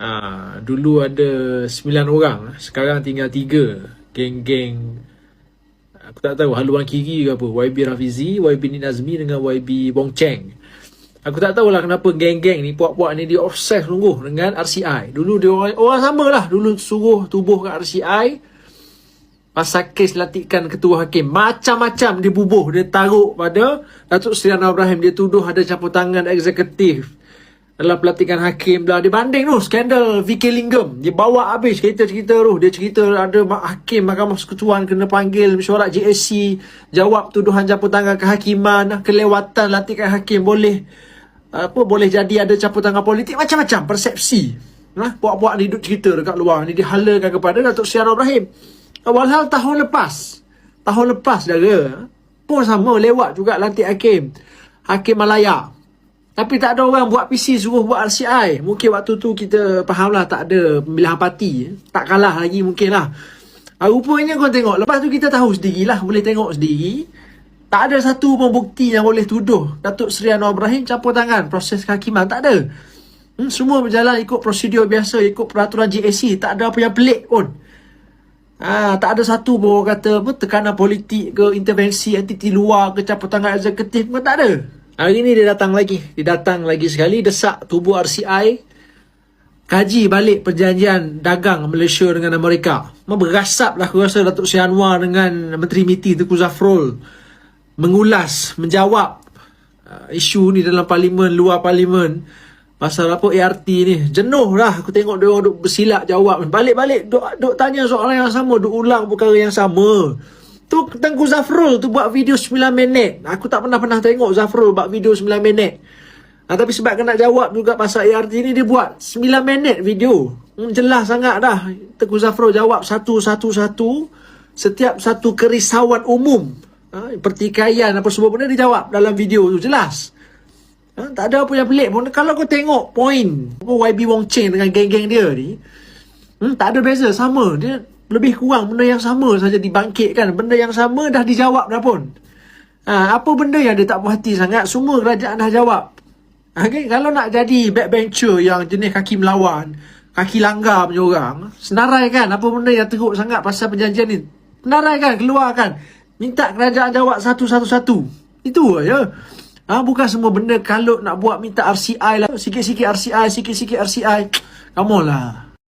Ah, dulu ada 9 orang, sekarang tinggal 3. Geng-geng aku tak tahu haluan kiri ke apa. YB Rafizi, YB Nin Azmi dengan YB Wong Cheng. Aku tak tahulah kenapa geng-geng ni puak-puak ni dia obses sungguh dengan RCI. Dulu dia orang, orang sama lah. Dulu suruh tubuh kat RCI. Pasal kes latikan ketua hakim. Macam-macam dia bubuh. Dia taruh pada Datuk Seri Anwar Ibrahim. Dia tuduh ada campur tangan eksekutif. Dalam pelatihan hakim lah. Dia banding tu skandal VK Linggam. Dia bawa habis cerita-cerita tu. Dia cerita ada hakim Mahkamah Persekutuan kena panggil mesyuarat JSC. Jawab tuduhan campur tangan kehakiman. Kelewatan latihan hakim boleh apa boleh jadi ada campur tangan politik macam-macam persepsi. Nah, buat-buat duduk cerita dekat luar ni dihalakan kepada Datuk Anwar Ibrahim. Walhal tahun lepas. Tahun lepas dah pun sama lewat juga lantik hakim. Hakim Malaya. Tapi tak ada orang buat PC suruh buat RCI. Mungkin waktu tu kita faham lah tak ada pemilihan parti. Tak kalah lagi mungkin lah. Ah, rupanya kau tengok. Lepas tu kita tahu sendirilah. Boleh tengok sendiri. Tak ada satu pun bukti yang boleh tuduh Datuk Seri Anwar Ibrahim campur tangan proses kehakiman. Tak ada. Hmm, semua berjalan ikut prosedur biasa, ikut peraturan GAC. Tak ada apa yang pelik pun. Ah, tak ada satu pun orang kata apa, tekanan politik ke, intervensi entiti luar ke, campur tangan eksekutif pun tak ada. Hari ni dia datang lagi. Dia datang lagi sekali, desak tubuh RCI, kaji balik perjanjian dagang Malaysia dengan Amerika. Berasap lah aku rasa Datuk Seri Anwar dengan Menteri MITI Tengku Zafrul mengulas, menjawab uh, isu ni dalam parlimen, luar parlimen pasal apa ART ni. Jenuh lah aku tengok dia orang duk bersilap jawab. Balik-balik duk, duk tanya soalan yang sama, duk ulang perkara yang sama. Tu Tengku Zafrul tu buat video 9 minit. Aku tak pernah-pernah tengok Zafrul buat video 9 minit. Ha, tapi sebab kena jawab juga pasal ART ni dia buat 9 minit video. Hmm, jelas sangat dah. Tengku Zafrul jawab satu-satu-satu setiap satu kerisauan umum. Ha, pertikaian apa semua benda dia jawab dalam video tu jelas. Ha, tak ada apa yang pelik pun. Kalau kau tengok poin apa YB Wong Cheng dengan geng-geng dia ni, hmm, tak ada beza. Sama. Dia lebih kurang benda yang sama saja dibangkitkan. Benda yang sama dah dijawab dah pun. Ha, apa benda yang dia tak puas hati sangat, semua kerajaan dah jawab. Okay, kalau nak jadi backbencher yang jenis kaki melawan, kaki langgar punya orang, senarai kan apa benda yang teruk sangat pasal perjanjian ni. Senarai kan, keluarkan. Minta kerajaan jawab satu-satu-satu. Itu aja. Ha, bukan semua benda kalau nak buat minta RCI lah. Sikit-sikit RCI, sikit-sikit RCI. Come on lah.